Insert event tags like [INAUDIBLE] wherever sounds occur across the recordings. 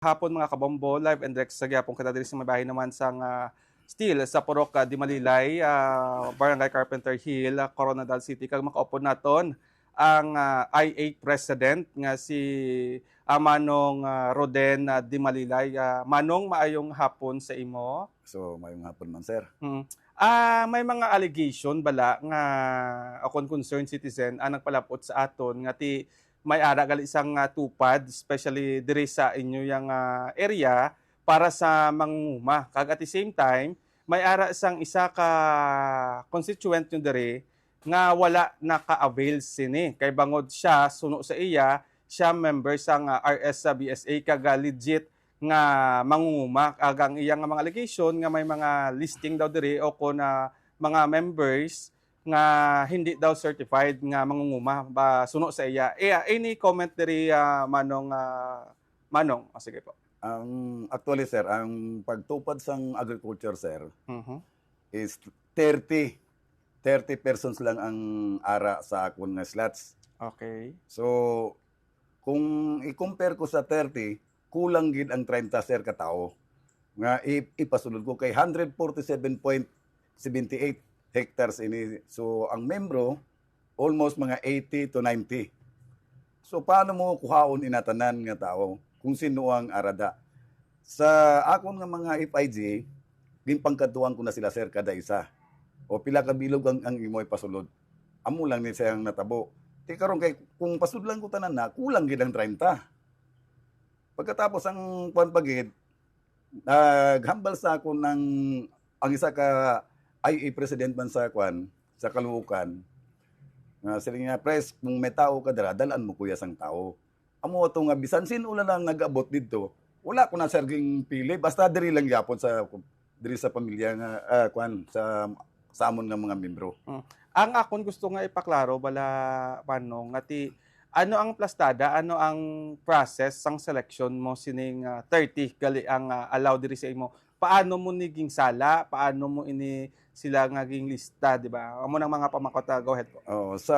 hapon mga kabombo, live and direct sa gyapon kada diri sa may bahay naman sang ah, Steel sa Purok uh, Dimalilay, ah, Barangay Carpenter Hill, ah, Coronadal City kag makaupod naton ang ah, IA President nga si ah, Manong ah, Roden ah, Dimalilay. Ah, Manong maayong hapon sa imo. So, mayong hapon man, sir. Hmm. Ah, may mga allegation bala nga akon concerned citizen ang nagpalapot sa aton nga ti may ara gali isang ah, tupad especially diri sa inyo yang ah, area para sa mangunguma. Kag at the same time, may ara sang isa ka constituent nyo diri nga wala naka-avail sini. Kay bangod siya, suno sa iya, siya member sang ah, RS sa kaga legit nga mangunguma agang iyang mga allegation nga may mga listing daw diri o ko na mga members nga hindi daw certified nga mangunguma ba suno sa iya. Eh, any comment diri ah, manong ah, manong? Ah, sige po. Ang actually, sir, ang pagtupad sang agriculture, sir, Mhm. is 30 30 persons lang ang ara sa akon nga slots. Okay. So, kung i-compare ko sa 30, kulang gid ang 30 sir ka tao. Nga i- ipasulod ko kay 147.78 hectares ini. So, ang membro almost mga 80 to 90. So, paano mo kuhaon inatanan nga tao kung sino ang arada? Sa akon nga mga FIG, ginpangkatuan ko na sila sir kada isa. O pila ka bilog ang, ang imo ipasulod. Amo lang ni siyang natabo. Ti karon kay kung pasudlan ko tanan na kulang gid ang 30. Pagkatapos ang kuan pagid naghambal sa ako ng ang isa ka IE president man sa kuan sa Kaluukan. Nga sila nga press kung may tao ka dira dalan mo kuya sang tao. Amo ato nga bisan sino na lang nag-abot didto. Wala ko na serging pili basta diri lang gyapon sa diri sa pamilya nga ah, kuan sa sa amon nga mga membro. Ang akon gusto nga ipaklaro bala manong nga ti ano ang plastada, ano ang process sang selection mo sining ah, 30 gali ang ah, allow diri sa imo. Paano mo niging sala? Paano mo ini sila ngaging lista, di ba? Amo nang mga pamakot, ah, go ahead po. Oh, sa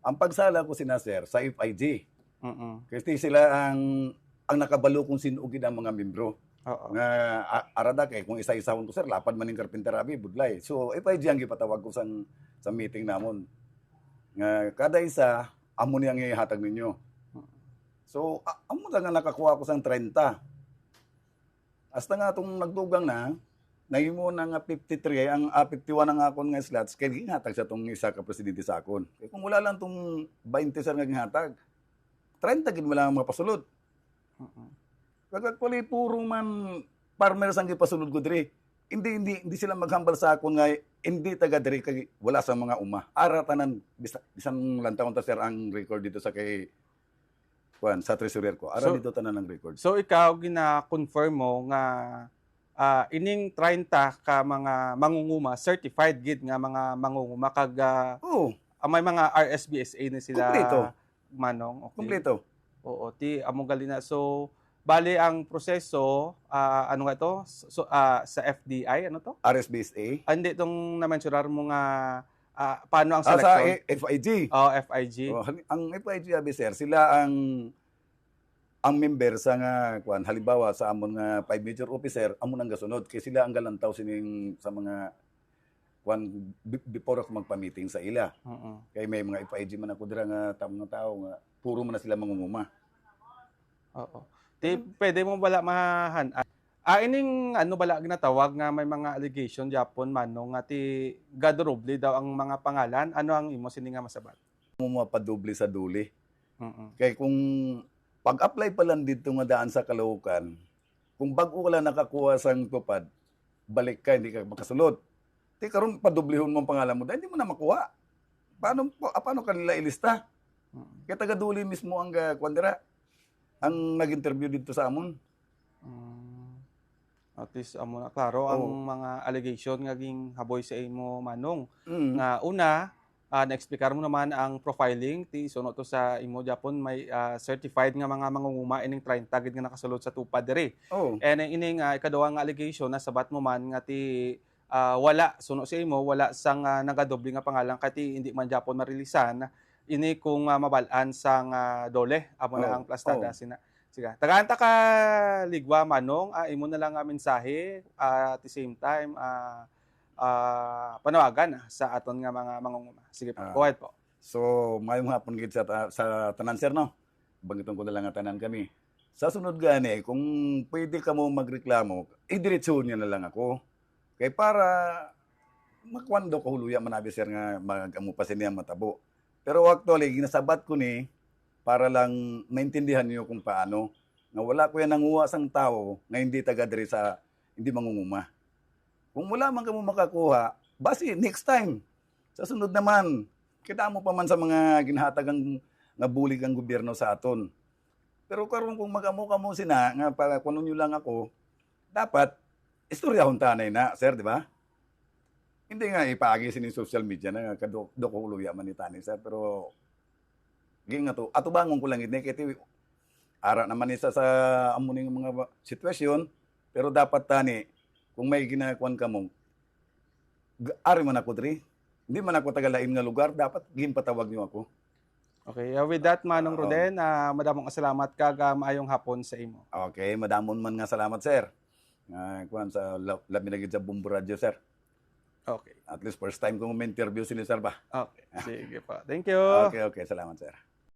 ang pagsala ko sina sir sa FIG. Mm. Kasi sila ang ang nakabalo kung sino gid ang mga membro. Oo. Nga arada kay kung isa-isahon ko sir lapad man ning carpenter abi budlay. So FIG ang gipatawag ko sa sa meeting namon. Nga kada isa amo niyang ihatag ninyo. So a- amo lang nga nakakuha ko sang 30. Hasta nga itong nagdugang na, nahimo na nga 53, ang ah, 51 ang akon nga slots, kaya ginhatag sa itong isa ka presidente sa akon. Kaya kung wala lang itong 20 sir nga ginhatag, 30 gid mo lang ang mga pasulod. Kag actually puro man farmers ang gipasulod ko diri. Hindi hindi hindi sila maghambal sa akon nga hindi taga diri kay wala sa mga uma. Ara tanan bisa, bisan lang taon ta sir ang record dito sa kay Juan sa treasurer ko. Ara So- dito tanan ang record. So ikaw gina-confirm mo nga ah, ining 30 ka mga mangunguma certified gid nga mga mangunguma kag ah, Oh, ah, may mga RSBSA na sila Kumpleto. manong. Okay. kompleto. Oo, ti amo gali na. So bali ang proseso ah, ano nga ito? So, ah, sa FDI ano to? RSBSA. Hindi tong na-mentionar mo nga ah, paano ang Ah, sa selection? E- FIG. Oh, FIG. Oh, ang FIG abi sir, sila ang ang member sa nga kuan halimbawa sa amon nga five major officer amon ang gasunod kay sila ang galantaw sining sa mga kuan bi- before ako magpa-meeting sa ila Oo. kay may mga FIG man ako dira nga tamo nga tao nga puro man na sila mangunguma Oo. Ti pwede mo bala mahan Ah, ining ano bala ginatawag nga may mga allegation Japon manong nga ti gadroble daw ang mga pangalan. Ano ang imo sini nga masabat? mo mapadoble sa duli Oo. kay kung pag-apply pa lang dito nga daan sa Caloocan kung bago ka lang nakakuha sang tupad balik ka hindi ka makasulod Di karon padoblehon mo ang pangalan mo, dahil hindi mo na makuha. Paano pa- paano kanila ilista? Mm. Kaya taga Duli mismo ang uh, kwandira ang nag-interview dito sa amon. Mm. At least amo na klaro ang mga allegation nga ging haboy sa imo manong. Mm. nga una uh, na-explicar mo naman ang profiling ti suno to sa imo Japon may ah, certified nga mga mangunguma ining 30 gid nga nakasulod sa tupad diri. Oh. And ang ining uh, ikaduha nga allegation na sabat mo man nga ti ah, wala suno sa imo wala sang uh, nagadoble nga pangalan kati hindi man Japon marilisan ini kung ah, mabalaan sang ah, dole amo na Oh, ang plastada oh. sina Sige. Tagaanta ka ligwa manong, ah, imo na lang nga mensahe ah, at the same time ah, ah, panawagan sa aton nga mga mangunguma. Sige po. Ah. Go ahead po. So, mayong hapon gid sa, sa tanan sir no. Bangiton ko na lang nga tanan kami. Sa sunod gani, kung pwede ka mo magreklamo, idiretso niya na lang ako. Kay para makwando ko huluya manabi sir nga magamu pa siya matabo. Pero actually, ginasabat ko ni para lang maintindihan niyo kung paano nga wala ko yan nanguha sang tao nga hindi taga diri sa hindi mangunguma. Kung wala man ka mo makakuha, basi next time. Sa sunod naman, kita mo pa man sa mga ginhatagang nga bulig ang gobyerno sa aton. Pero karon kung magamo ka mo sina nga para kuno nyo lang ako, dapat istorya tanay na, sir, di ba? Hindi nga ipagi sini social media na kadok huluya man ni tani, sir, pero gi nga to, ato bangon ko lang ini kiti ara naman isa sa amuning mga sitwasyon, pero dapat tani kung may ginakuan ka mo, g- ari man ako diri. Hindi man ako tagalain nga lugar, dapat gimpatawag niyo ako. Okay, uh, with that Manong Oo. Roden, ah, madamong salamat kag ah, maayong hapon sa imo. Okay, madamon man nga salamat, sir. Nga, kuan sa la- labi na sa Bumbu Radio, sir. Okay. At least first time ko may interview sini sir ba. Okay. [LAUGHS] Sige po. Thank you. Okay, okay, salamat, sir.